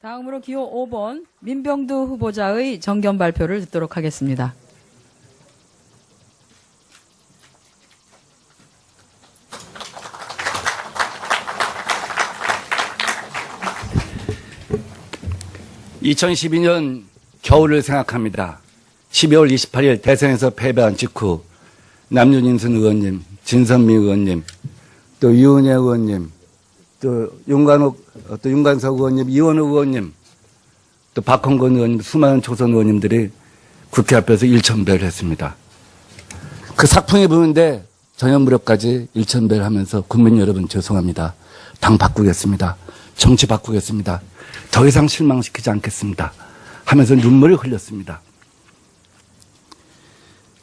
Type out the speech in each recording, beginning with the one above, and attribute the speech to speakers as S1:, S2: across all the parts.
S1: 다음으로 기호 5번 민병두 후보자의 정견 발표를 듣도록 하겠습니다.
S2: (2012년) 겨울을 생각합니다. 12월 28일 대선에서 패배한 직후 남윤인순 의원님, 진선미 의원님, 또 유은혜 의원님, 또 윤관옥, 어, 또 윤관석 의원님, 이원우 의원님, 또 박홍근 의원님, 수많은 조선 의원님들이 국회 앞에서 일천배를 했습니다. 그 삭풍이 부는데 전혀 무력까지 일천배를 하면서 국민 여러분 죄송합니다. 당 바꾸겠습니다. 정치 바꾸겠습니다. 더 이상 실망시키지 않겠습니다. 하면서 눈물을 흘렸습니다.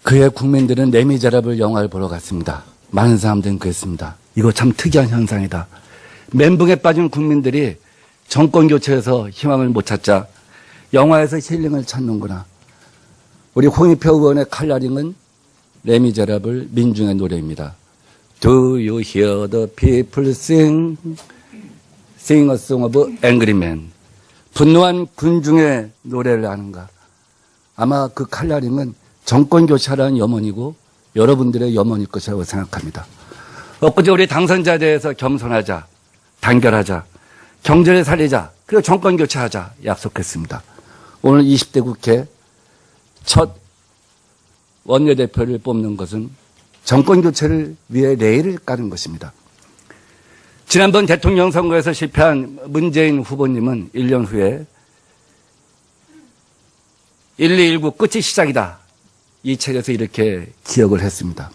S2: 그의 국민들은 레미제라블 영화를 보러 갔습니다. 많은 사람들은 그랬습니다. 이거 참 특이한 현상이다. 멘붕에 빠진 국민들이 정권 교체에서 희망을 못 찾자 영화에서 힐링을 찾는구나. 우리 홍익표 의원의 칼라링은 레미제라블 민중의 노래입니다. Do you hear the people sing? Sing a song of angry men. 분노한 군중의 노래를 아는가. 아마 그 칼라링은 정권 교체라는 염원이고 여러분들의 염원일 것이라고 생각합니다. 엊그제 우리 당선자에 대해서 겸손하자, 단결하자, 경제를 살리자, 그리고 정권 교체하자 약속했습니다. 오늘 20대 국회 첫 원내대표를 뽑는 것은 정권 교체를 위해 레일을 까는 것입니다. 지난번 대통령 선거에서 실패한 문재인 후보님은 1년 후에 1219 끝이 시작이다. 이 책에서 이렇게 기억을 했습니다.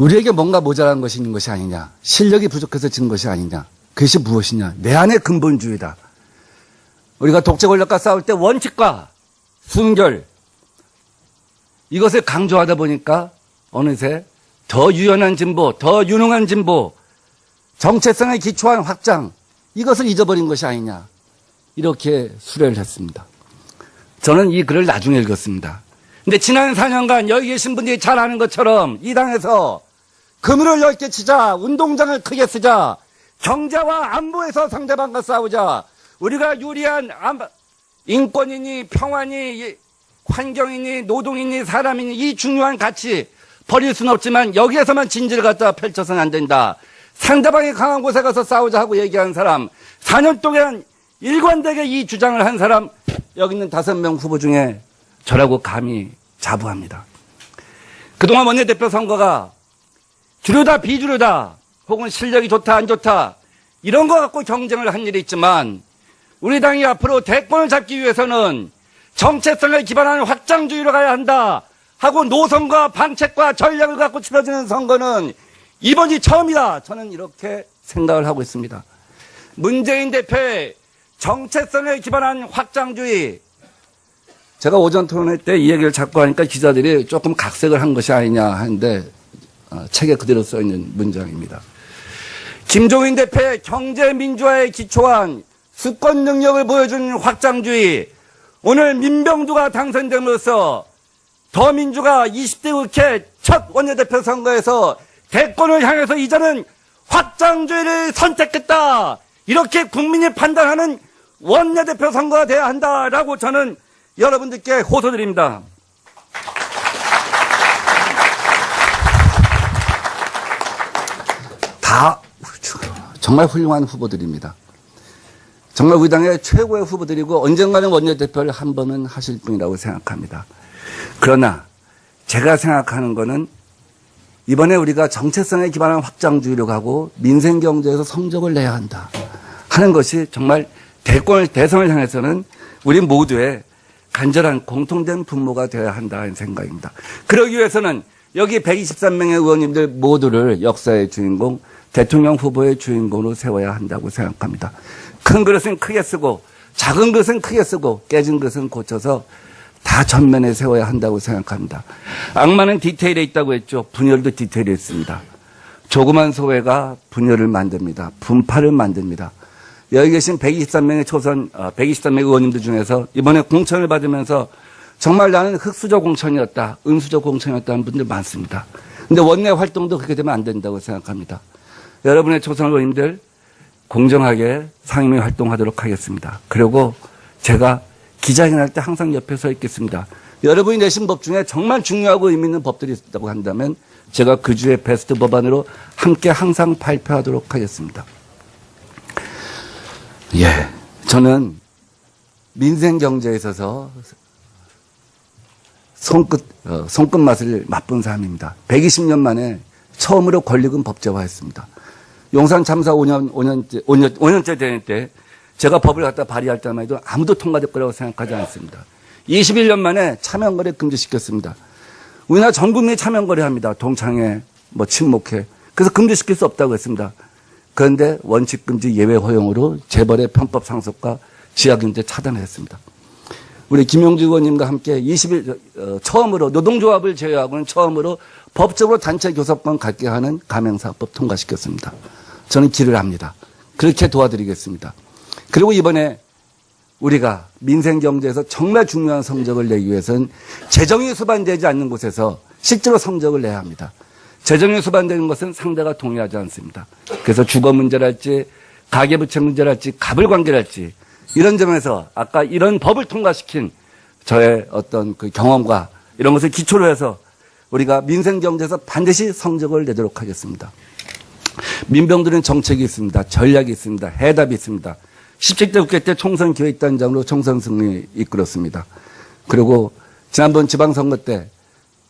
S2: 우리에게 뭔가 모자란 것이 있는 것이 아니냐. 실력이 부족해서 진 것이 아니냐. 그것이 무엇이냐. 내 안의 근본주의다. 우리가 독재 권력과 싸울 때 원칙과 순결 이것을 강조하다 보니까 어느새 더 유연한 진보, 더 유능한 진보, 정체성에 기초한 확장 이것을 잊어버린 것이 아니냐. 이렇게 수레를 했습니다. 저는 이 글을 나중에 읽었습니다. 근데 지난 4년간 여기 계신 분들이 잘 아는 것처럼 이 당에서 그물을 넓게 치자, 운동장을 크게 쓰자, 경제와 안보에서 상대방과 싸우자, 우리가 유리한 안- 인권이니 평화니 환경이니 노동이니 사람이니 이 중요한 가치 버릴 수는 없지만 여기에서만 진지를 갖다 펼쳐서는 안 된다. 상대방이 강한 곳에 가서 싸우자 하고 얘기한 사람, 4년 동안 일관되게 이 주장을 한 사람, 여기 있는 다섯 명 후보 중에 저라고 감히 자부합니다. 그동안 원내대표 선거가 주류다 비주류다 혹은 실력이 좋다 안 좋다 이런 거 갖고 경쟁을 한 일이 있지만 우리 당이 앞으로 대권을 잡기 위해서는 정체성을 기반한 확장주의로 가야 한다 하고 노선과 방책과 전략을 갖고 치러지는 선거는 이번이 처음이다. 저는 이렇게 생각을 하고 있습니다. 문재인 대표의 정체성에 기반한 확장주의. 제가 오전 토론회 때 이 얘기를 자꾸 하니까 기자들이 조금 각색을 한 것이 아니냐 하는데 어, 책에 그대로 써 있는 문장입니다. 김종인 대표의 경제 민주화에 기초한 수권 능력을 보여준 확장주의. 오늘 민병두가 당선됨으로써 더민주가 20대 국회 첫 원내대표 선거에서 대권을 향해서 이제는 확장주의를 선택했다. 이렇게 국민이 판단하는 원내대표 선거가 돼야 한다라고 저는 여러분들께 호소드립니다. 다 정말 훌륭한 후보들입니다. 정말 우리 당의 최고의 후보들이고 언젠가는 원내대표를 한 번은 하실 분이라고 생각합니다. 그러나 제가 생각하는 거는 이번에 우리가 정체성에 기반한 확장주의로 가고 민생 경제에서 성적을 내야 한다 하는 것이 정말 대권을 대선을 향해서는 우리 모두의 간절한 공통된 분모가 되어야 한다는 생각입니다. 그러기 위해서는 여기 123명의 의원님들 모두를 역사의 주인공, 대통령 후보의 주인공으로 세워야 한다고 생각합니다. 큰 그릇은 크게 쓰고 작은 그릇은 크게 쓰고 깨진 그릇은 고쳐서 다 전면에 세워야 한다고 생각합니다. 악마는 디테일에 있다고 했죠. 분열도 디테일에 있습니다. 조그만 소외가 분열을 만듭니다. 분파를 만듭니다. 여기 계신 123명의 초선, 123명의 의원님들 중에서 이번에 공천을 받으면서 정말 나는 흑수저 공천이었다, 은수저 공천이었다는 분들 많습니다. 근데 원내 활동도 그렇게 되면 안 된다고 생각합니다. 여러분의 초선 의원님들 공정하게 상임위 활동하도록 하겠습니다. 그리고 제가 기자회견 할 때 항상 옆에 서 있겠습니다. 여러분이 내신 법 중에 정말 중요하고 의미 있는 법들이 있다고 한다면 제가 그 주의 베스트 법안으로 함께 항상 발표하도록 하겠습니다. 예. 저는 민생 경제에 있어서 손끝, 어, 손끝 맛을 맛본 사람입니다. 120년 만에 처음으로 권리금 법제화했습니다. 용산 참사 5년, 5년째, 5년, 5년째 되는 때 제가 법을 갖다 발의할 때만 해도 아무도 통과될 거라고 생각하지 않습니다. 21년 만에 차명거래 금지시켰습니다. 우리나라 전 국민이 차명거래 합니다. 동창회, 뭐 친목회. 그래서 금지시킬 수 없다고 했습니다. 그런데 원칙 금지 예외 허용으로 재벌의 편법 상속과 지하경제 차단했습니다. 우리 김용주 의원님과 함께 20일 어, 처음으로 노동조합을 제외하고는 처음으로 법적으로 단체 교섭권 갖게 하는 가맹사법 통과시켰습니다. 저는 길을 압니다. 그렇게 도와드리겠습니다. 그리고 이번에 우리가 민생 경제에서 정말 중요한 성적을 내기 위해서는 재정이 수반되지 않는 곳에서 실제로 성적을 내야 합니다. 재정이 수반되는 것은 상대가 동의하지 않습니다. 그래서 주거 문제랄지 가계부채 문제랄지 갑을 관계랄지 이런 점에서 아까 이런 법을 통과시킨 저의 어떤 그 경험과 이런 것을 기초로 해서 우리가 민생 경제에서 반드시 성적을 내도록 하겠습니다. 민병들은 정책이 있습니다. 전략이 있습니다. 해답이 있습니다. 17대 국회 때 총선 기획단장으로 총선 승리 이끌었습니다. 그리고 지난번 지방선거 때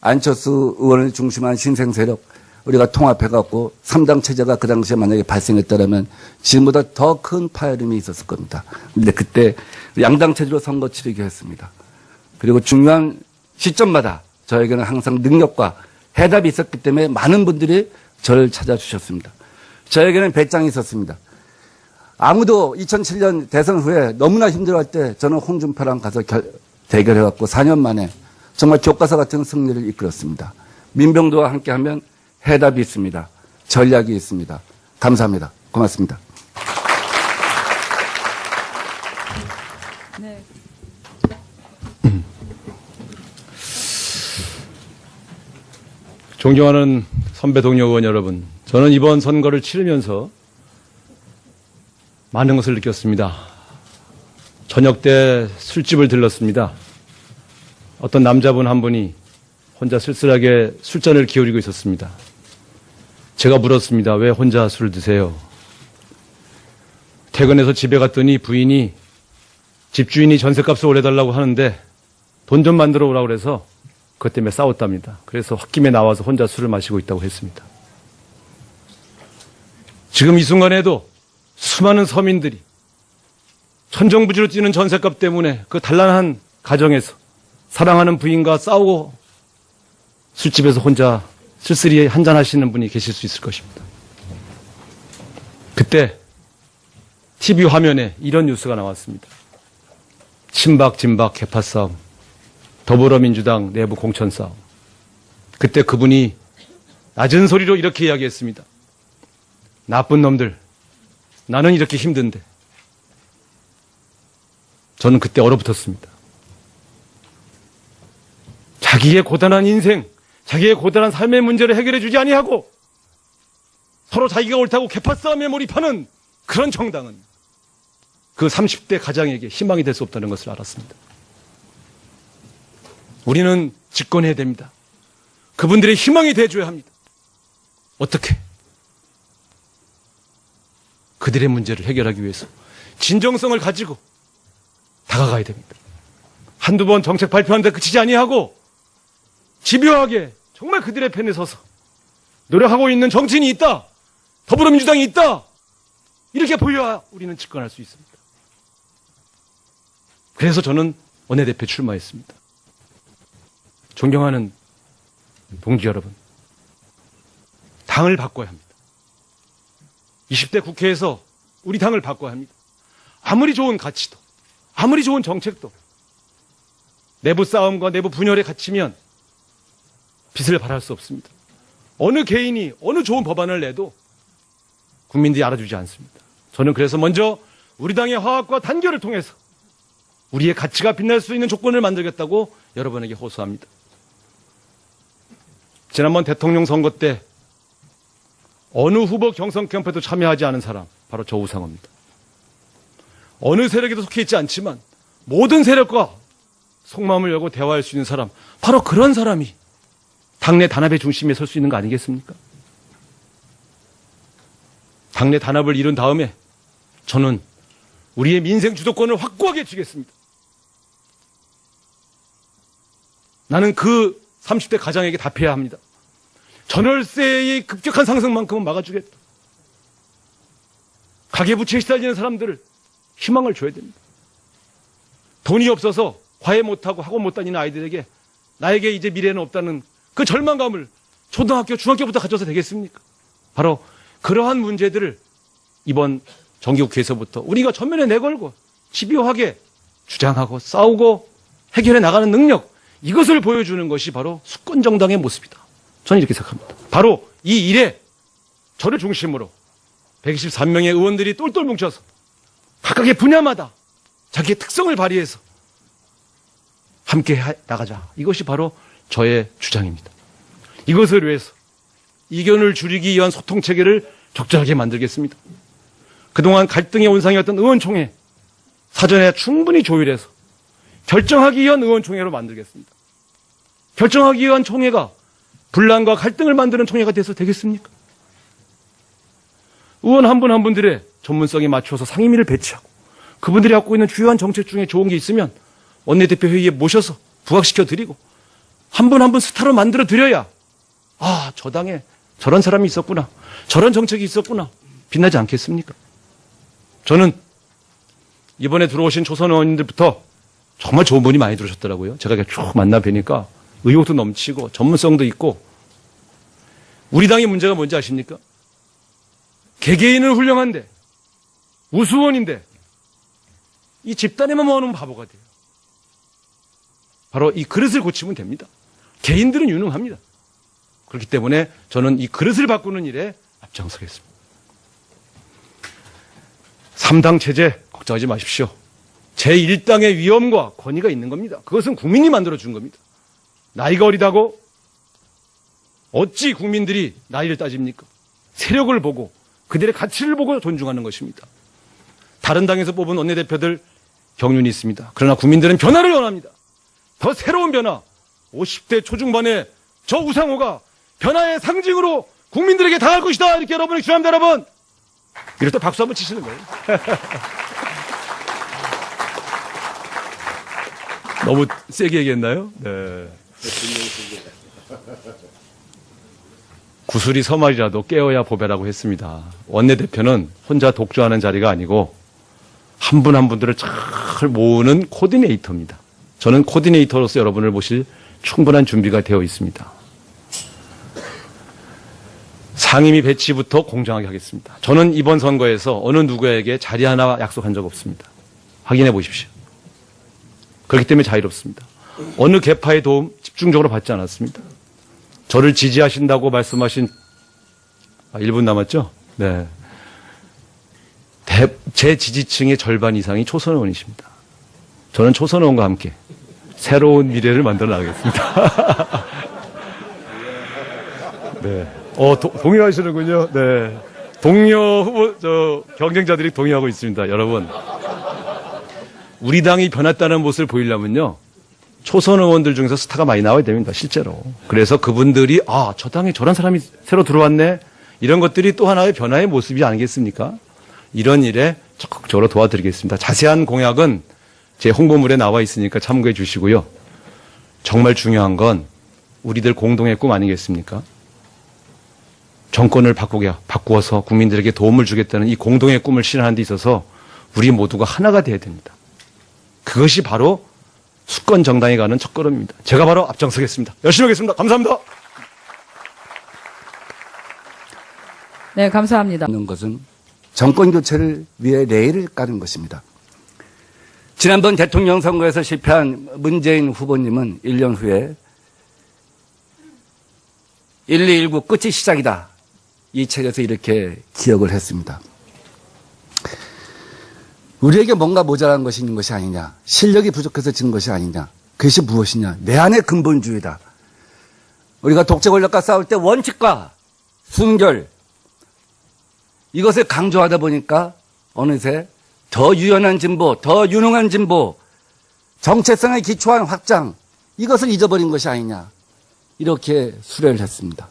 S2: 안철수 의원을 중심한 신생 세력 우리가 통합해갖고 3당 체제가 그 당시에 만약에 발생했다면 지금보다 더 큰 파열음이 있었을 겁니다. 근데 그때 양당 체제로 선거 치르게 했습니다. 그리고 중요한 시점마다 저에게는 항상 능력과 해답이 있었기 때문에 많은 분들이 저를 찾아주셨습니다. 저에게는 배짱이 있었습니다. 아무도 2007년 대선 후에 너무나 힘들어할 때 저는 홍준표랑 가서 결- 대결해갖고 4년 만에 정말 교과서 같은 승리를 이끌었습니다. 민병도와 함께하면 해답이 있습니다. 전략이 있습니다. 감사합니다. 고맙습니다.
S1: 네.
S3: 존경하는 선배 동료 의원 여러분, 저는 이번 선거를 치르면서 많은 것을 느꼈습니다. 저녁 때 술집을 들렀습니다. 어떤 남자분 한 분이 혼자 쓸쓸하게 술잔을 기울이고 있었습니다. 제가 물었습니다. 왜 혼자 술을 드세요? 퇴근해서 집에 갔더니 부인이 집주인이 전셋값을 올려달라고 하는데 돈 좀 만들어 오라고 그래서 그것 때문에 싸웠답니다. 그래서 홧김에 나와서 혼자 술을 마시고 있다고 했습니다. 지금 이 순간에도 수많은 서민들이 천정부지로 뛰는 전셋값 때문에 그 단란한 가정에서 사랑하는 부인과 싸우고 술집에서 혼자 쓸쓸히 한잔 하시는 분이 계실 수 있을 것입니다. 그때 TV 화면에 이런 뉴스가 나왔습니다. 친박, 진박, 개파 싸움. 더불어민주당 내부 공천 싸움. 그때 그분이 낮은 소리로 이렇게 이야기했습니다. 나쁜 놈들. 나는 이렇게 힘든데. 저는 그때 얼어붙었습니다. 자기의 고단한 인생, 자기의 고단한 삶의 문제를 해결해 주지 아니하고 서로 자기가 옳다고 개파 싸움에 몰입하는 그런 정당은 그 30대 가장에게 희망이 될 수 없다는 것을 알았습니다. 우리는 집권해야 됩니다. 그분들의 희망이 돼줘야 합니다. 어떻게? 그들의 문제를 해결하기 위해서 진정성을 가지고 다가가야 됩니다. 한두 번 정책 발표하는데 그치지 아니하고 집요하게 정말 그들의 편에 서서 노력하고 있는 정치인이 있다. 더불어민주당이 있다. 이렇게 보여야 우리는 집권할 수 있습니다. 그래서 저는 원내대표 출마했습니다. 존경하는 동지 여러분, 당을 바꿔야 합니다. 20대 국회에서 우리 당을 바꿔야 합니다. 아무리 좋은 가치도, 아무리 좋은 정책도, 내부 싸움과 내부 분열에 갇히면 빛을 발할 수 없습니다. 어느 개인이 어느 좋은 법안을 내도 국민들이 알아주지 않습니다. 저는 그래서 먼저 우리 당의 화합과 단결을 통해서 우리의 가치가 빛날 수 있는 조건을 만들겠다고 여러분에게 호소합니다. 지난번 대통령 선거 때 어느 후보 경선 캠프에도 참여하지 않은 사람 바로 저 우상호입니다. 어느 세력에도 속해 있지 않지만 모든 세력과 속마음을 열고 대화할 수 있는 사람, 바로 그런 사람이 당내 단합의 중심에 설 수 있는 거 아니겠습니까? 당내 단합을 이룬 다음에 저는 우리의 민생 주도권을 확고하게 쥐겠습니다. 나는 그 30대 가장에게 답해야 합니다. 전월세의 급격한 상승만큼은 막아주겠다. 가계부채에 시달리는 사람들을 희망을 줘야 됩니다. 돈이 없어서 과외 못하고 학원 못 다니는 아이들에게 나에게 이제 미래는 없다는 그 절망감을 초등학교, 중학교부터 가져서 되겠습니까? 바로 그러한 문제들을 이번 정기국회에서부터 우리가 전면에 내걸고 집요하게 주장하고 싸우고 해결해 나가는 능력 이것을 보여주는 것이 바로 수권정당의 모습이다. 저는 이렇게 생각합니다. 바로 이 일에 저를 중심으로 123명의 의원들이 똘똘 뭉쳐서 각각의 분야마다 자기의 특성을 발휘해서 함께 하- 나가자. 이것이 바로 저의 주장입니다. 이것을 위해서 이견을 줄이기 위한 소통 체계를 적절하게 만들겠습니다. 그동안 갈등의 온상이었던 의원총회 사전에 충분히 조율해서 결정하기 위한 의원총회로 만들겠습니다. 결정하기 위한 총회가 분란과 갈등을 만드는 총회가 돼서 되겠습니까? 의원 한분한 분들의 전문성에 맞춰서 상임위를 배치하고 그분들이 갖고 있는 주요한 정책 중에 좋은 게 있으면 원내대표 회의에 모셔서 부각시켜 드리고 한분 한 분 스타로 만들어 드려야 아, 저 당에 저런 사람이 있었구나. 저런 정책이 있었구나. 빛나지 않겠습니까? 저는 이번에 들어오신 조선 의원님들부터 정말 좋은 분이 많이 들어오셨더라고요. 제가 쭉 만나 뵈니까 의욕도 넘치고 전문성도 있고 우리 당의 문제가 뭔지 아십니까? 개개인은 훌륭한데 우수원인데 이 집단에만 모아놓으면 바보가 돼요. 바로 이 그릇을 고치면 됩니다. 개인들은 유능합니다. 그렇기 때문에 저는 이 그릇을 바꾸는 일에 앞장서겠습니다. 3당 체제 걱정하지 마십시오. 제1당의 위험과 권위가 있는 겁니다. 그것은 국민이 만들어준 겁니다. 나이가 어리다고 어찌 국민들이 나이를 따집니까? 세력을 보고 그들의 가치를 보고 존중하는 것입니다. 다른 당에서 뽑은 원내대표들 경륜이 있습니다. 그러나 국민들은 변화를 원합니다. 더 새로운 변화. 50대 초중반의 저 우상호가 변화의 상징으로 국민들에게 당할 것이다. 이렇게 여러분에게 주합니다, 여러분. 이럴 때 박수 한번 치시는 거예요. 너무 세게 얘기했나요? 네. 구슬이 서말이라도 깨어야 보배라고 했습니다. 원내대표는 혼자 독주하는 자리가 아니고 한분한 분들을 잘 모으는 코디네이터입니다. 저는 코디네이터로서 여러분을 모실 충분한 준비가 되어 있습니다. 상임위 배치부터 공정하게 하겠습니다. 저는 이번 선거에서 어느 누구에게 자리 하나 약속한 적 없습니다. 확인해 보십시오. 그렇기 때문에 자유롭습니다. 어느 개파의 도움 집중적으로 받지 않았습니다. 저를 지지하신다고 말씀하신 아, 1분 남았죠? 네. 대- 제 지지층의 절반 이상이 초선 의원이십니다. 저는 초선 의원과 함께 새로운 미래를 만들어 나가겠습니다. 네. 어, 도- 동의하시는군요. 네. 동료 후보, 저, 경쟁자들이 동의하고 있습니다. 여러분. 우리 당이 변했다는 모습을 보이려면요. 초선 의원들 중에서 스타가 많이 나와야 됩니다. 실제로. 그래서 그분들이 아, 저 당에 저런 사람이 새로 들어왔네. 이런 것들이 또 하나의 변화의 모습이 아니겠습니까? 이런 일에 적극적으로 도와드리겠습니다. 자세한 공약은 제 홍보물에 나와 있으니까 참고해 주시고요. 정말 중요한 건 우리들 공동의 꿈 아니겠습니까? 정권을 바꾸게, 바꾸어서 국민들에게 도움을 주겠다는 이 공동의 꿈을 실현하는 데 있어서 우리 모두가 하나가 되어야 됩니다. 그것이 바로 수권 정당에 가는 첫걸음입니다. 제가 바로 앞장서겠습니다. 열심히 하겠습니다. 감사합니다.
S1: 네, 감사합니다.
S2: 있는 것은 정권 교체를 위해 레일을 까는 것입니다. 지난번 대통령 선거에서 실패한 문재인 후보님은 1년 후에 1219 끝이 시작이다. 이 책에서 이렇게 기억을 했습니다. 우리에게 뭔가 모자란 것이 있는 것이 아니냐. 실력이 부족해서 진 것이 아니냐. 그것이 무엇이냐. 내 안의 근본주의다. 우리가 독재 권력과 싸울 때 원칙과 순결, 이것을 강조하다 보니까 어느새 더 유연한 진보, 더 유능한 진보, 정체성에 기초한 확장, 이것을 잊어버린 것이 아니냐. 이렇게 수레를 했습니다.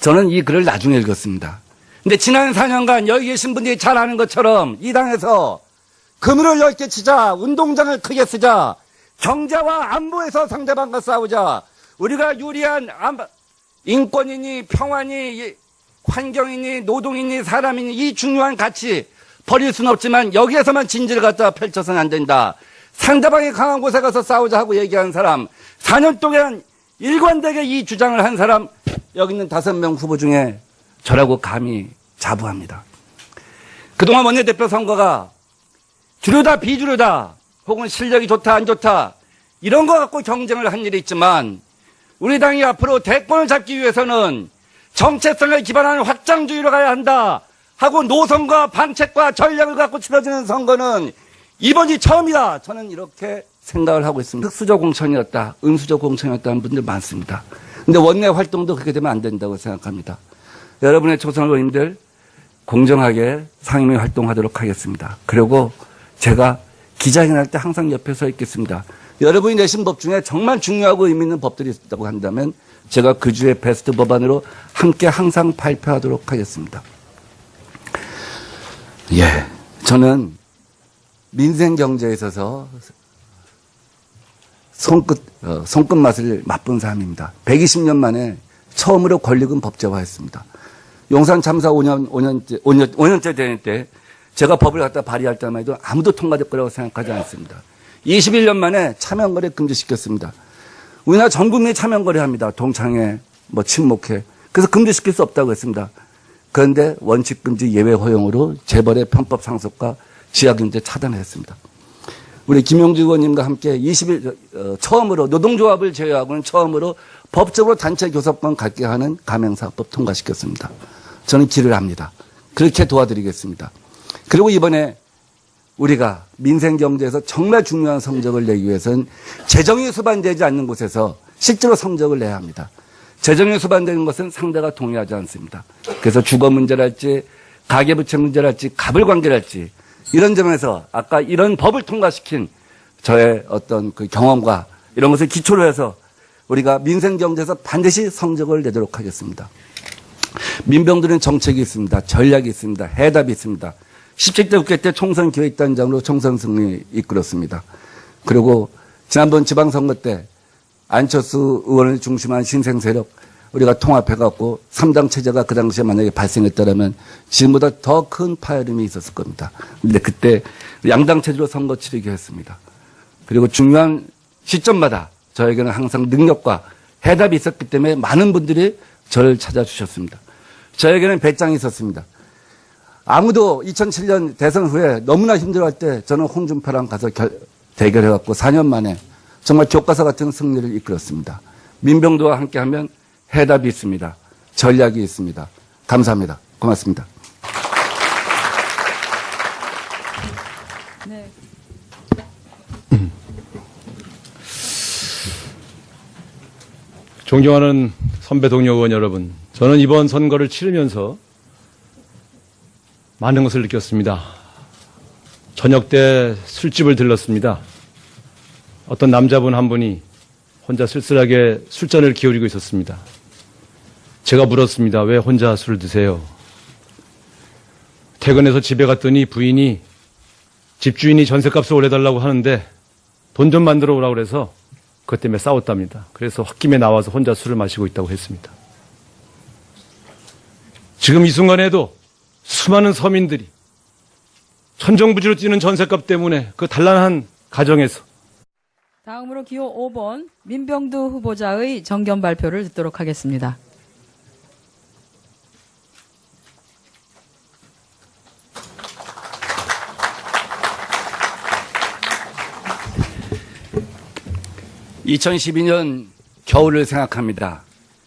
S2: 저는 이 글을 나중에 읽었습니다. 근데 지난 4년간 여기 계신 분들이 잘 아는 것처럼 이 당에서 그물을 넓게 치자, 운동장을 크게 쓰자, 경제와 안보에서 상대방과 싸우자, 우리가 유리한 안- 인권이니 평화니 이- 환경이니 노동이니 사람이니 이 중요한 가치 버릴 수는 없지만 여기에서만 진지를 갖다 펼쳐서는 안 된다. 상대방이 강한 곳에 가서 싸우자 하고 얘기한 사람, 4년 동안 일관되게 이 주장을 한 사람, 여기 있는 다섯 명 후보 중에 저라고 감히 자부합니다. 그동안 원내대표 선거가 주류다 비주류다 혹은 실력이 좋다 안 좋다 이런 거 갖고 경쟁을 한 일이 있지만 우리 당이 앞으로 대권을 잡기 위해서는 정체성을 기반한 확장주의로 가야 한다 하고 노선과 방책과 전략을 갖고 치러지는 선거는 이번이 처음이다. 저는 이렇게 생각을 하고 있습니다. 흑수저 공천이었다, 은수저 공천이었다는 분들 많습니다. 근데 원내 활동도 그렇게 되면 안 된다고 생각합니다. 여러분의 초선 의원님들 공정하게 상임위 활동하도록 하겠습니다. 그리고 제가 기자회견할 때 항상 옆에 서 있겠습니다. 여러분이 내신 법 중에 정말 중요하고 의미 있는 법들이 있다고 한다면 제가 그 주에 베스트 법안으로 함께 항상 발표하도록 하겠습니다. 예. 저는 민생 경제에 있어서 손끝, 어, 손끝 맛을 맛본 사람입니다. 120년 만에 처음으로 권리금 법제화했습니다. 용산 참사 5년, 5년째, 5년, 5년째 되는 때 제가 법을 갖다 발의할 때만 해도 아무도 통과될 거라고 생각하지 않습니다. 21년 만에 차명거래 금지시켰습니다. 우리나라 전 국민이 차명거래 합니다. 동창회, 뭐 친목회. 그래서 금지시킬 수 없다고 했습니다. 그런데 원칙 금지 예외 허용으로 재벌의 편법 상속과 지하경제 차단했습니다. 우리 김용주 의원님과 함께 20일 어, 처음으로 노동조합을 제외하고는 처음으로 법적으로 단체 교섭권 갖게 하는 가맹사법 통과시켰습니다. 저는 길을 압니다. 그렇게 도와드리겠습니다. 그리고 이번에 우리가 민생 경제에서 정말 중요한 성적을 내기 위해서는 재정이 수반되지 않는 곳에서 실제로 성적을 내야 합니다. 재정이 수반되는 것은 상대가 동의하지 않습니다. 그래서 주거 문제랄지 가계부채 문제랄지 갑을 관계랄지 이런 점에서 아까 이런 법을 통과시킨 저의 어떤 그 경험과 이런 것을 기초로 해서 우리가 민생 경제에서 반드시 성적을 내도록 하겠습니다. 민병들은 정책이 있습니다. 전략이 있습니다. 해답이 있습니다. 17대 국회 때 총선 기획단장으로 총선 승리 이끌었습니다. 그리고 지난번 지방선거 때 안철수 의원을 중심한 신생 세력 우리가 통합해갖고 3당 체제가 그 당시에 만약에 발생했다면 지금보다 더 큰 파열음이 있었을 겁니다. 근데 그때 양당 체제로 선거 치르기로 했습니다. 그리고 중요한 시점마다 저에게는 항상 능력과 해답이 있었기 때문에 많은 분들이 저를 찾아주셨습니다. 저에게는 배짱이 있었습니다. 아무도 2007년 대선 후에 너무나 힘들어할 때 저는 홍준표랑 가서 결- 대결해갖고 4년 만에 정말 교과서 같은 승리를 이끌었습니다. 민병도와 함께하면 해답이 있습니다. 전략이 있습니다. 감사합니다. 고맙습니다.
S1: 네.
S3: 존경하는 선배 동료 의원 여러분, 저는 이번 선거를 치르면서 많은 것을 느꼈습니다. 저녁 때 술집을 들렀습니다. 어떤 남자분 한 분이 혼자 쓸쓸하게 술잔을 기울이고 있었습니다. 제가 물었습니다. 왜 혼자 술을 드세요? 퇴근해서 집에 갔더니 부인이 집주인이 전셋값을 올려달라고 하는데 돈 좀 만들어 오라고 그래서 그것 때문에 싸웠답니다. 그래서 홧김에 나와서 혼자 술을 마시고 있다고 했습니다. 지금 이 순간에도 수많은 서민들이 천정부지로 뛰는 전셋값 때문에 그 단란한 가정에서
S1: 다음으로 기호 5번 민병두 후보자의 정견 발표를 듣도록 하겠습니다.
S2: 이천십이 년 겨울을 생각합니다.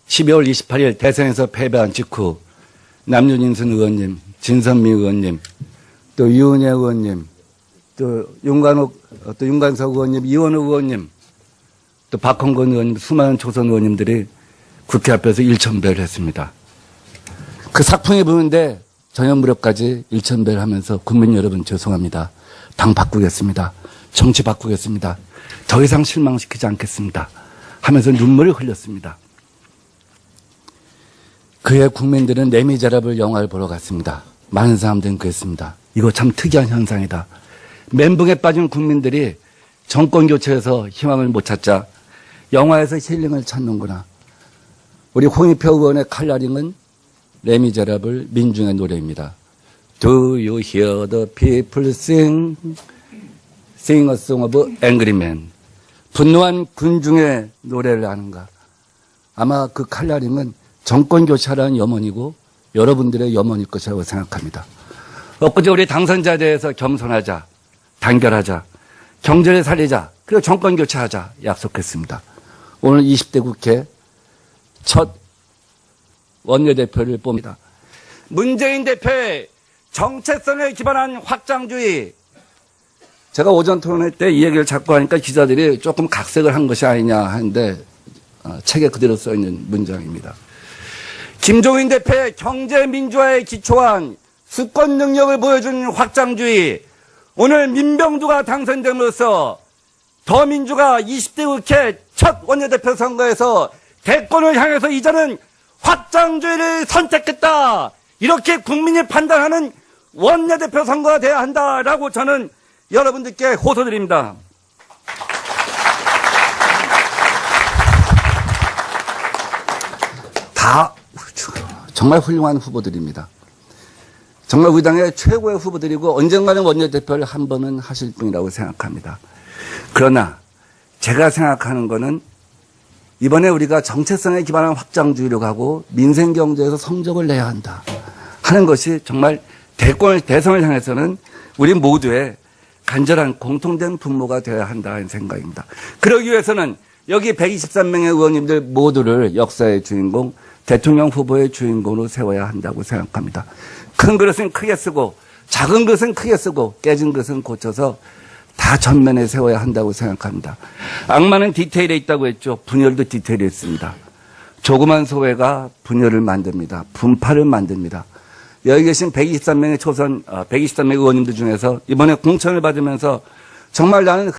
S2: 12월 28일 대선에서 패배한 직후 남윤인순 의원님, 진선미 의원님, 또 유은혜 의원님, 또 윤관옥, 어, 또 윤관석 의원님, 이원우 의원님, 또 박홍건 의원님, 수많은 초선 의원님들이 국회 앞에서 일천배를 했습니다. 그 삭풍이 부는데 전염무력까지 일천배를 하면서 국민 여러분 죄송합니다. 당 바꾸겠습니다. 정치 바꾸겠습니다. 더 이상 실망시키지 않겠습니다. 하면서 눈물을 흘렸습니다. 그의 국민들은 레미제라블 영화를 보러 갔습니다. 많은 사람들은 그랬습니다. 이거 참 특이한 현상이다. 멘붕에 빠진 국민들이 정권 교체에서 희망을 못 찾자 영화에서 힐링을 찾는구나. 우리 홍익표 의원의 칼라링은 레미제라블 민중의 노래입니다. Do you hear the people sing? Sing a song of angry men. 분노한 군중의 노래를 하는가. 아마 그 칼라링은 정권 교체라는 염원이고 여러분들의 염원일 것이라고 생각합니다. 엊그제 우리 당선자에 대해서 겸손하자, 단결하자, 경제를 살리자, 그리고 정권 교체하자 약속했습니다. 오늘 20대 국회 첫 원내대표를 뽑니다. 문재인 대표의 정체성에 기반한 확장주의. 제가 오전 토론회 때 이 얘기를 자꾸 하니까 기자들이 조금 각색을 한 것이 아니냐 하는데 어, 책에 그대로 써 있는 문장입니다. 김종인 대표의 경제 민주화에 기초한 수권 능력을 보여준 확장주의. 오늘 민병두가 당선됨으로써 더민주가 20대 국회 첫 원내대표 선거에서 대권을 향해서 이제는 확장주의를 선택했다. 이렇게 국민이 판단하는 원내대표 선거가 돼야 한다라고 저는 여러분들께 호소드립니다. 다 정말 훌륭한 후보들입니다. 정말 우리 당의 최고의 후보들이고 언젠가는 원내대표를 한 번은 하실 분이라고 생각합니다. 그러나 제가 생각하는 거는 이번에 우리가 정체성에 기반한 확장주의로 가고 민생 경제에서 성적을 내야 한다 하는 것이 정말 대권을 대선을 향해서는 우리 모두의 간절한 공통된 분모가 되어야 한다는 생각입니다. 그러기 위해서는 여기 123명의 의원님들 모두를 역사의 주인공, 대통령 후보의 주인공으로 세워야 한다고 생각합니다. 큰 그릇은 크게 쓰고 작은 그릇은 크게 쓰고 깨진 그릇은 고쳐서 다 전면에 세워야 한다고 생각합니다. 악마는 디테일에 있다고 했죠. 분열도 디테일에 있습니다. 조그만 소외가 분열을 만듭니다. 분파를 만듭니다. 여기 계신 123명의 초선, 123명의 의원님들 중에서 이번에 공천을 받으면서 정말 나는